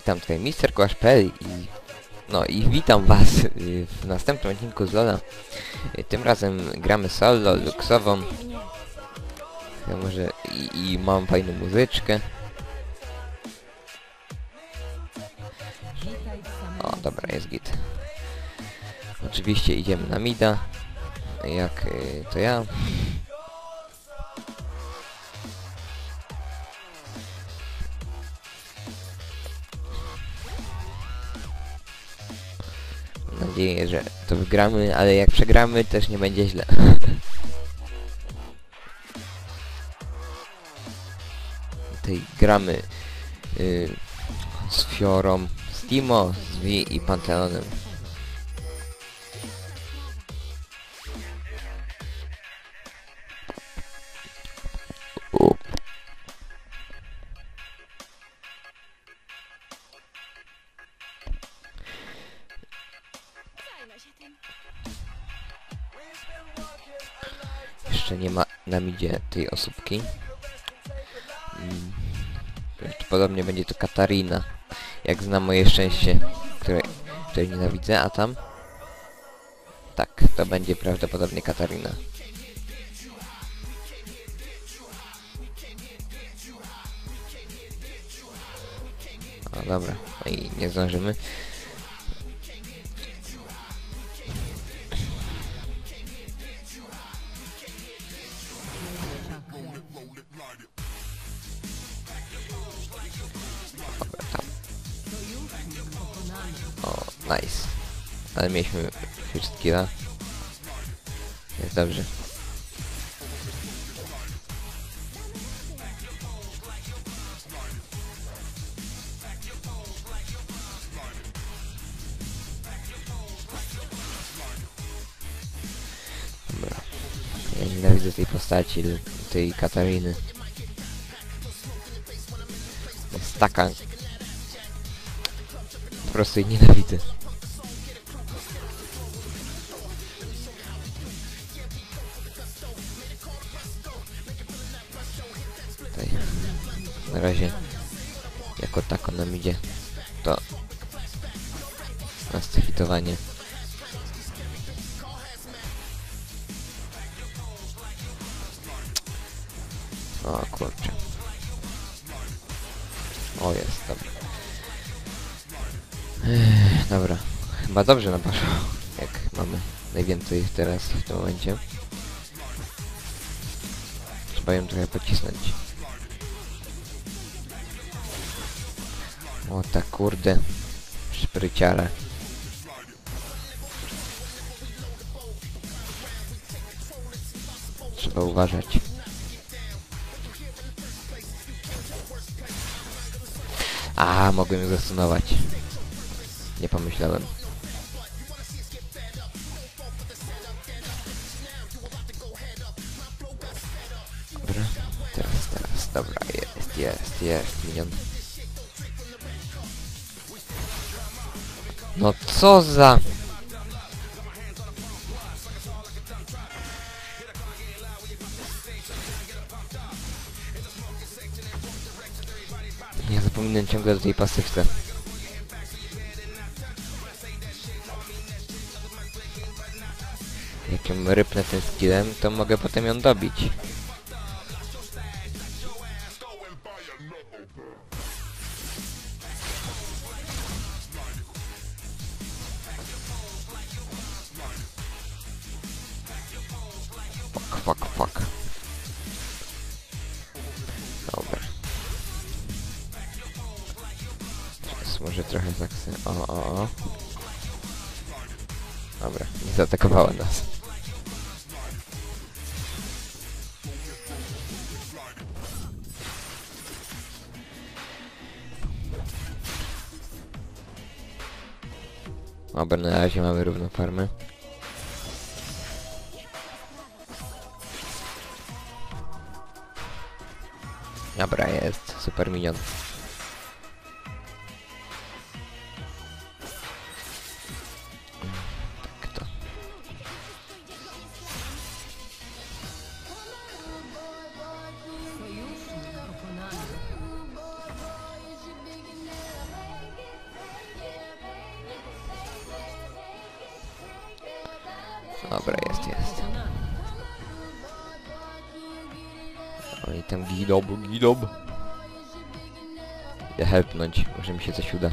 Witam tutaj Mister Kłaszpel i no i witam was y, w następnym odcinku z Lola. Y, Tym razem gramy solo, luksową. Ja może i, i mam fajną muzyczkę. O, dobra, jest git. Oczywiście idziemy na mida. Jak y, to ja. Nadzieję, że to wygramy, ale jak przegramy też nie będzie źle. Tutaj gramy y, z Fiorą, z Timo, z Vi i Panteonem. Nie ma na midzie tej osóbki. Mm. Prawdopodobnie będzie to Katarina. Jak znam moje szczęście, które, które nienawidzę, a tam? Tak, to będzie prawdopodobnie Katarina. O, dobra. No i nie zdążymy. Nice. Ale mieliśmy first killa. Jest dobrze. Dobra. Ja nienawidzę tej postaci, tej Katariny. Jest taka... Po prostu jej nienawidzę. Razie jako tako nam idzie to na hitowanie. O kurczę. O jest, dobra. Ech, dobra. Chyba dobrze nam poszło. Jak mamy najwięcej teraz w tym momencie. Trzeba ją trochę pocisnąć. O ta kurde. Szpryciara. Trzeba uważać. A, mogłem zastunować. Nie pomyślałem. Dobra, teraz, teraz, dobra, jest, jest, jest, minion. No co za... Ja zapominam ciągle do tej pasywce. Jak ją rypnę tym skillem, to mogę potem ją dobić. Dobra, nie zaatakowała nas. Dobra, na razie mamy równą farmę. Dobra, jest. Super minion. Gidob. Idę helpnąć, może mi się coś uda.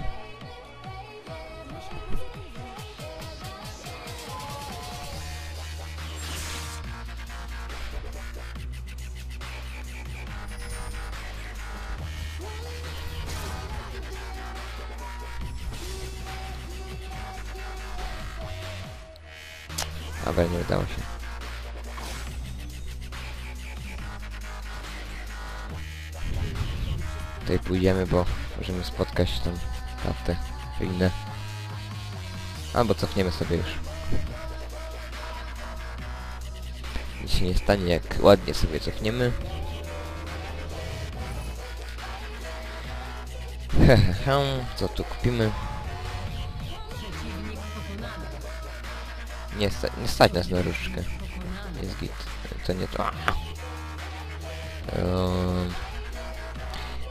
Dobra, nie udało się. Tutaj pójdziemy, bo możemy spotkać tam czy inne. Albo cofniemy sobie już. Nic się nie stanie, jak ładnie sobie cofniemy. Hehehe, co tu kupimy? Nie, sta nie stać nas na różdżkę. Jest git. To nie to. Aha.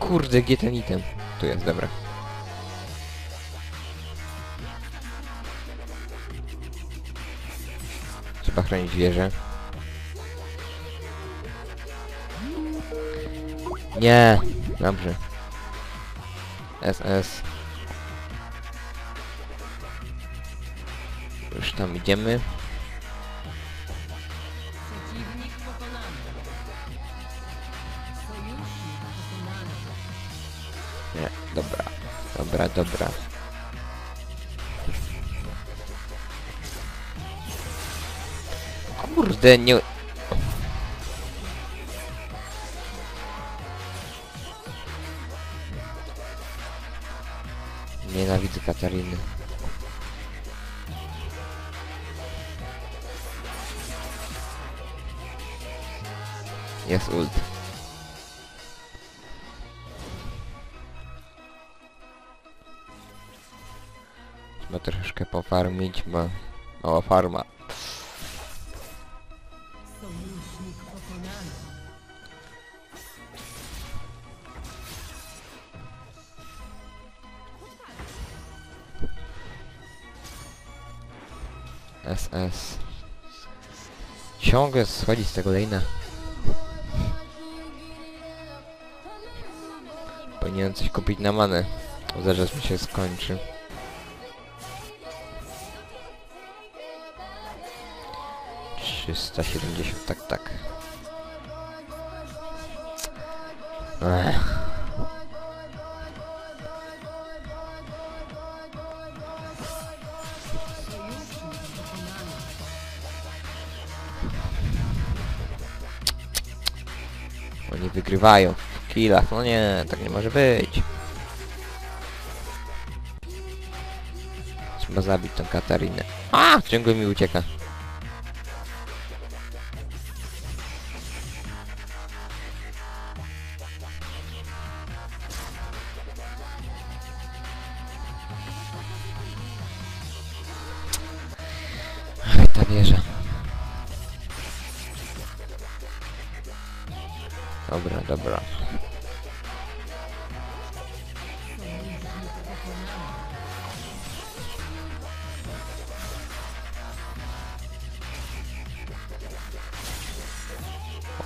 Kurde, gdzie ten item? Tu jest, dobra. Trzeba chronić wieżę. Nie! Dobrze. SS. Już tam idziemy. Dobra, dobra. Kurde, nie... Nienawidzę Katariny. Jest ult. Trzeba troszeczkę pofarmić, bo mała farma. SS. Ciągle schodzi z tego lane'a. Powinienem coś kupić na manę. Zaraz mi się skończy. Trzysta siedemdziesiąt, tak, tak. Ech. Oni wygrywają w killach. No nie, tak nie może być. Trzeba zabić tą Katarinę. A, ciągle mi ucieka.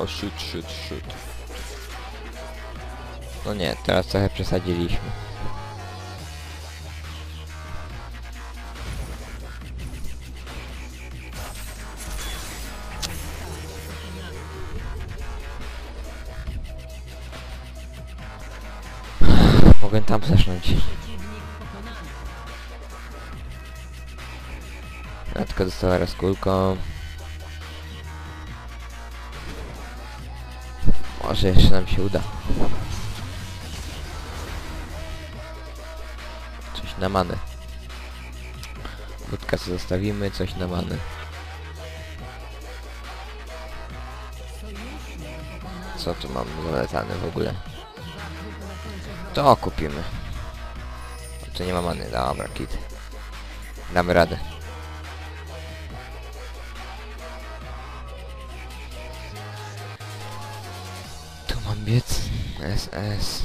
O, shit, shit, shit. No nie, teraz trochę przesadziliśmy. Mogę tam. Przeciwnik pokonany. Natka dostała raz kulką. Może jeszcze nam się uda. Coś na manę. Wódka sobie zostawimy, coś na manę. Co tu mam zalecane w ogóle? To kupimy. Tu nie ma many, dobra, kit. Damy radę. tam? SS.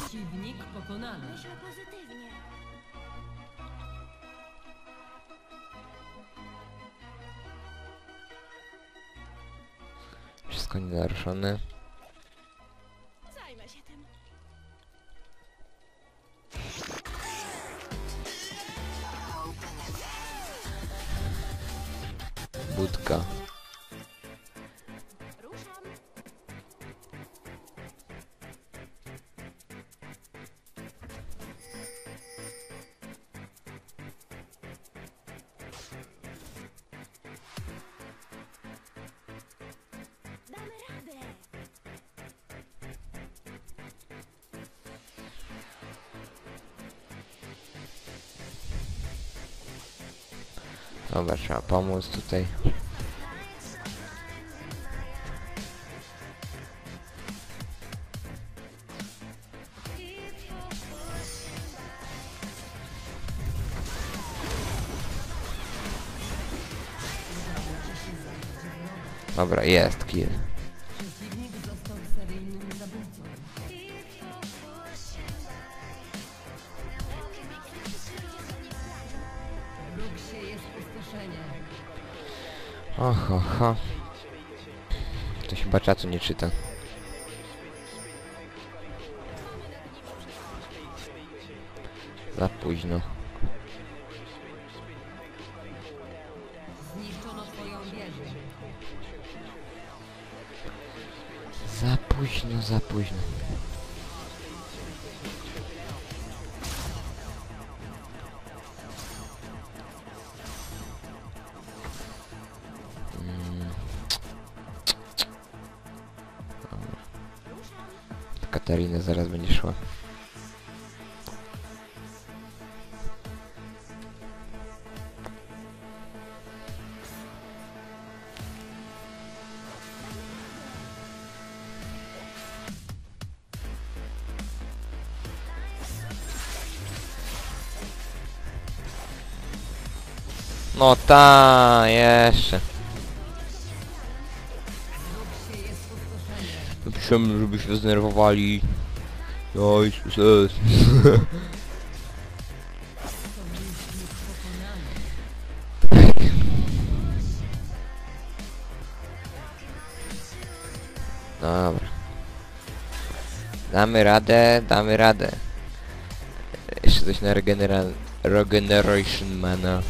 Przeciwnik pokonany. Myślę pozytywnie. Wszystko nienaruszone. Dobra, trzeba pomóc tutaj. Dobra, jest kill. Och, och. To się chyba czatu nie czyta. Za późno. Za późno, za późno. Katarina zaraz będzie szła. No ta, jeszcze. Napiszemy, żeby się zdenerwowali. Sus. Sojusznik pokonany. Dobra. Damy radę, damy radę. Jeszcze coś na regenera Regeneration Mana.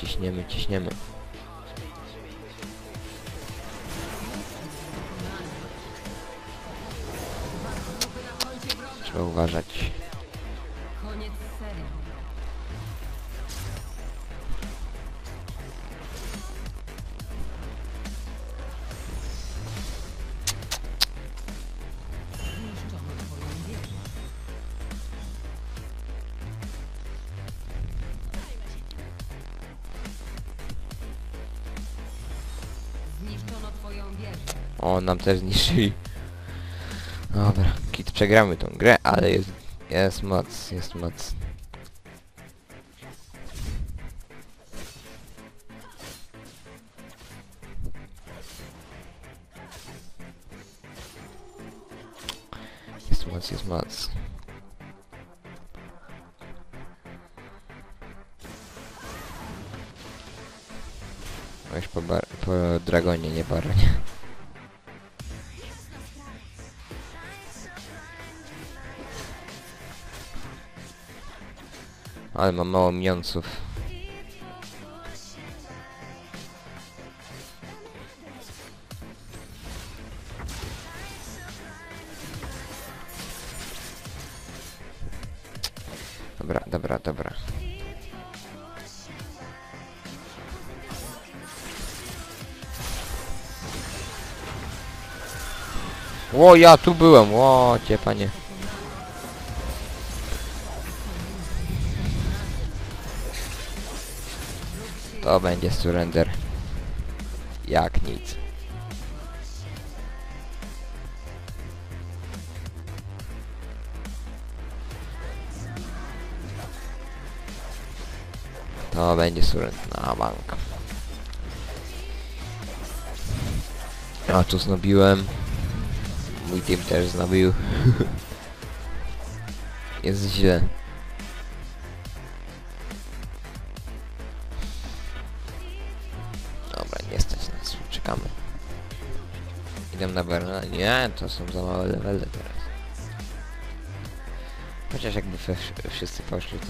Ciśniemy, ciśniemy. Trzeba uważać. Wieżę. O, nam też zniszczyli. Dobra, kit przegramy tą grę, ale jest, jest moc, jest moc. Jest moc, jest moc. Weź po, po dragonie, nie baronie. Ale mam mało minionców. Dobra, dobra, dobra. Ło, ja tu byłem, ło, cię panie. To będzie surrender. Jak nic. To będzie surrender na bank. A tu znobiłem. Mój team też znobił. Jest źle. Nie, to są za małe levele teraz. Chociaż jakby wszyscy poszli to...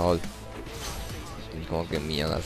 Lol. Nie mogę miniona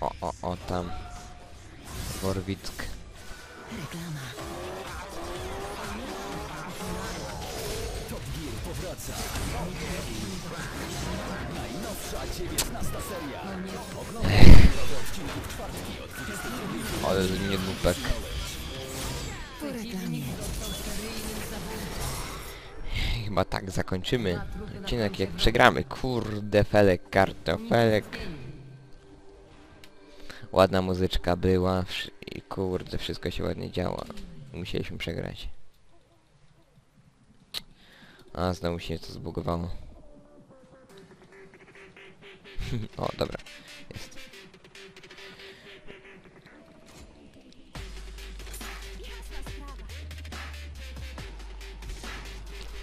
O, o, o, tam. Warwick. Ale z mnie dupek. Chyba tak zakończymy odcinek jak przegramy. Kurde, felek, kartofelek. Ładna muzyczka była i kurde, wszystko się ładnie działo. Musieliśmy przegrać. A, znowu się to zbugowało. o, dobra. Jest.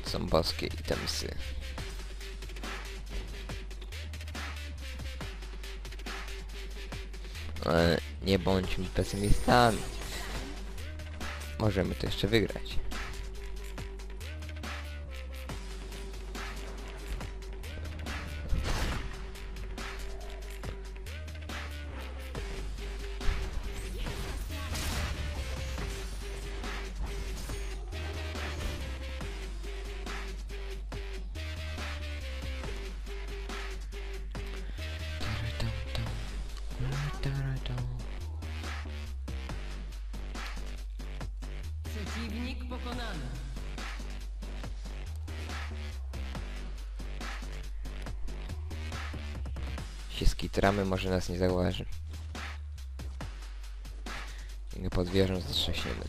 Są boskie itemsy. Nie bądźmy pesymistami. Możemy to jeszcze wygrać. Może nas nie zauważy. I go pod wieżą zatrzaśniemy.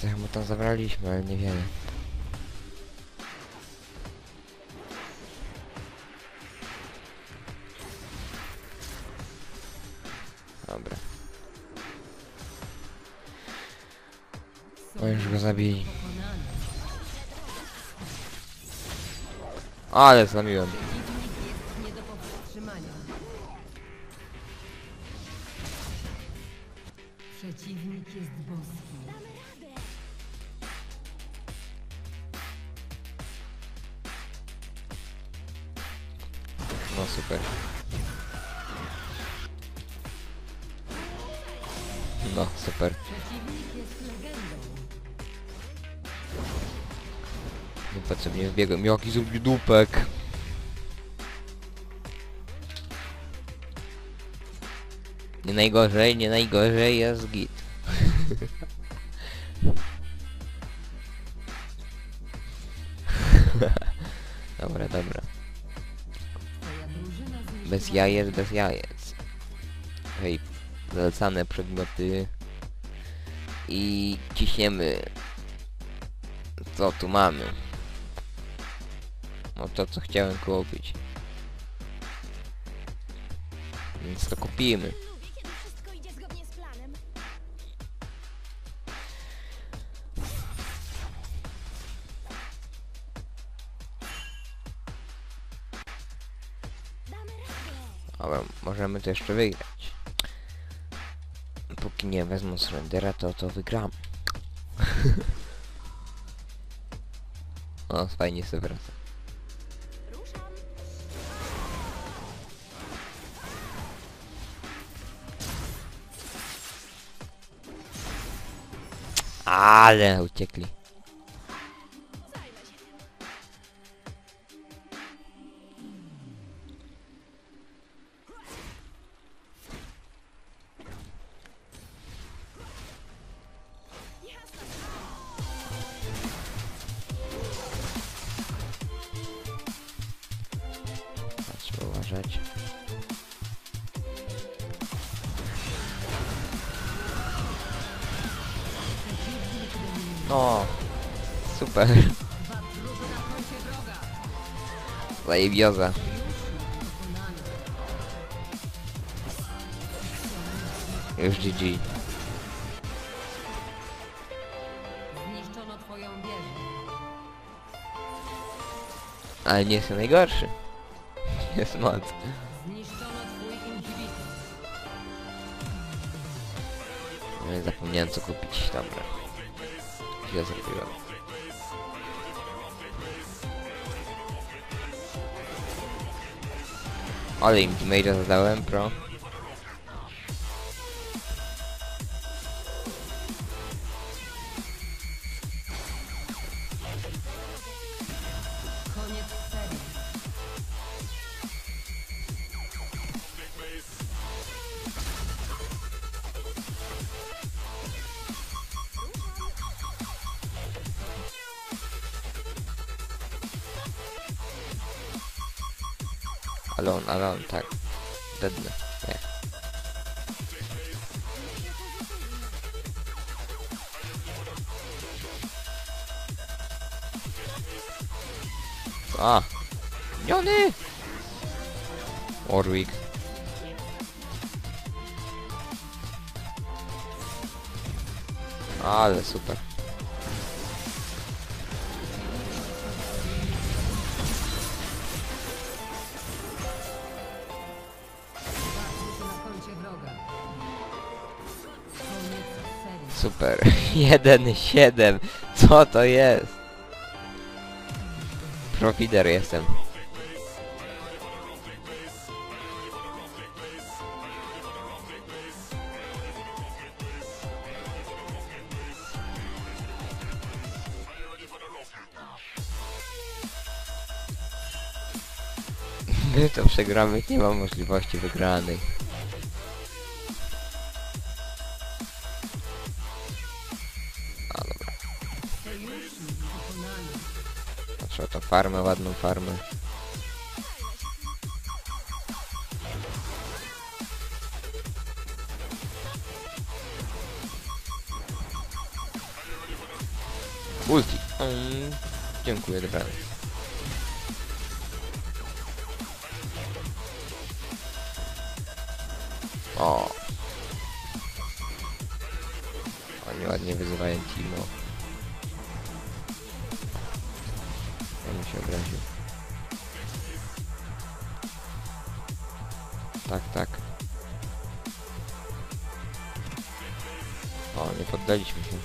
Co mu tam zabraliśmy, ale niewiele. Zabili. Ale znamiłem. Przeciwnik jest boski. No super. No super. Przeciwnik jest legendą. Niepotrzebnie wbiegłem. Jaki zrobił dupek. Nie najgorzej, nie najgorzej, jest git. dobra, dobra. Bez jajec, bez jajec. Hej, zalecane przedmioty. I ciśniemy. Co tu mamy? No to co chciałem kupić. Więc to kupimy. Ale możemy to jeszcze wygrać. Póki nie wezmą surrendera, to to wygram. o, fajnie sobie wraca. Ale uciekli. Uważać. No, super. Zajebioza. Już GG. Zniszczono twoją wieżę. Ale nie jest najgorszy. Jest moc. Zniszczono twój inhibitor. Zapomniałem co kupić. Dobra. ya se activaron. Ale im zadałem, pro. Alone, alone, tak. Dedny. Nie. A! Johnny! Warwick. Ale ah, super. Super. 1-7. Co to jest? Profider jestem. My to przegramy, nie ma możliwości wygranej. Farmę, ładną farmę. Ulti. Mm, dziękuję, dobra. O. Oni ładnie wyzywają Timo. Się obraził. Tak, tak. O, nie poddaliśmy się.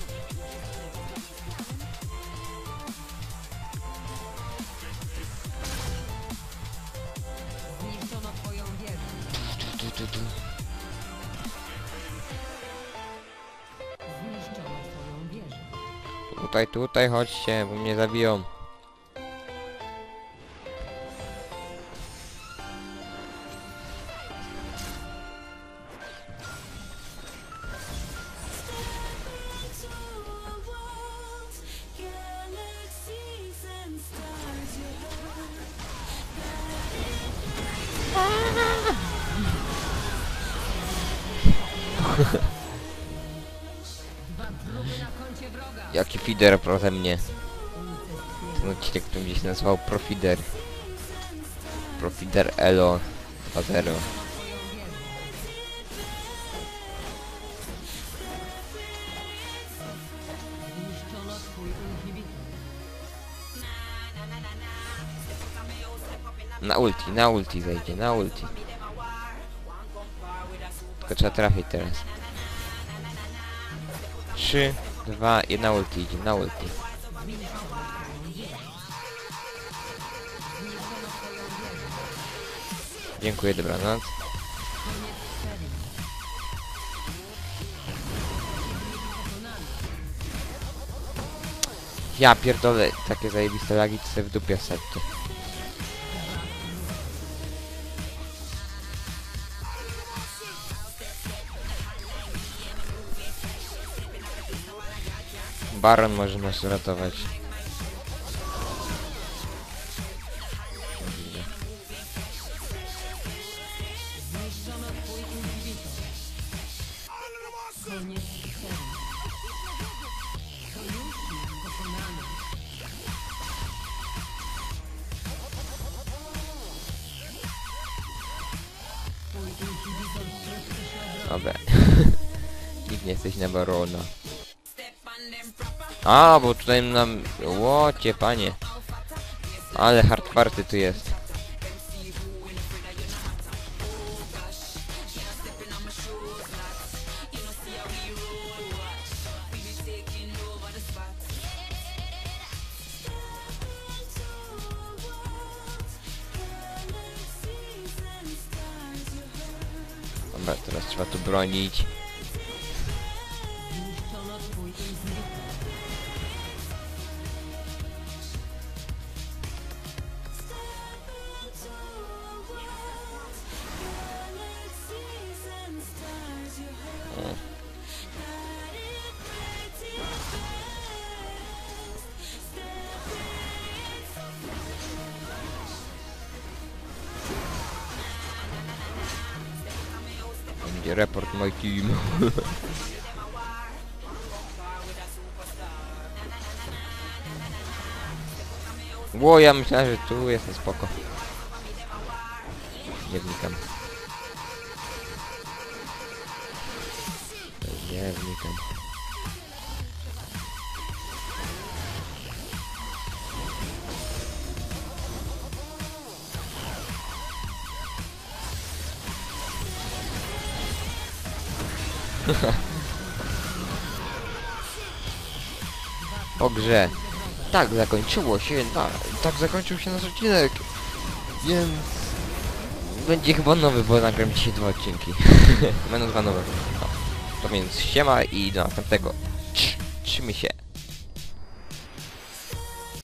Zniszczono twoją wieżę. Tu, tu, tu. Zniszczono twoją wieżę. Tutaj, tutaj, chodźcie, bo mnie zabiją. Jaki feeder proze mnie. Ten odcinek tu gdzieś nazywał Profider. Profider Elo 2.0. Twoją wieżę. Zniszczono twój inhibitor. Na ulti, na ulti zejdzie, na ulti. Tylko trzeba trafić teraz. 3, 2, 1 ulti idzie, na ulti. Dziękuję, dobranoc. Ja pierdolę, takie zajebiste lagi, to sobie w dupie. Baron może nas ratować. A, bo tutaj nam... Łocie, panie. Ale hardparty tu jest. Dobra, teraz trzeba tu bronić. Będzie report mój team. Ło, ja myślałem, że tu jest spoko. Nie wnikam. Nie wnikam. Po grze. Tak zakończyło się, tak zakończył się nasz odcinek. Więc... Będzie chyba nowy, bo nagram dzisiaj dwa odcinki. Będą dwa nowe. No. To więc siema i do następnego. Trz- się.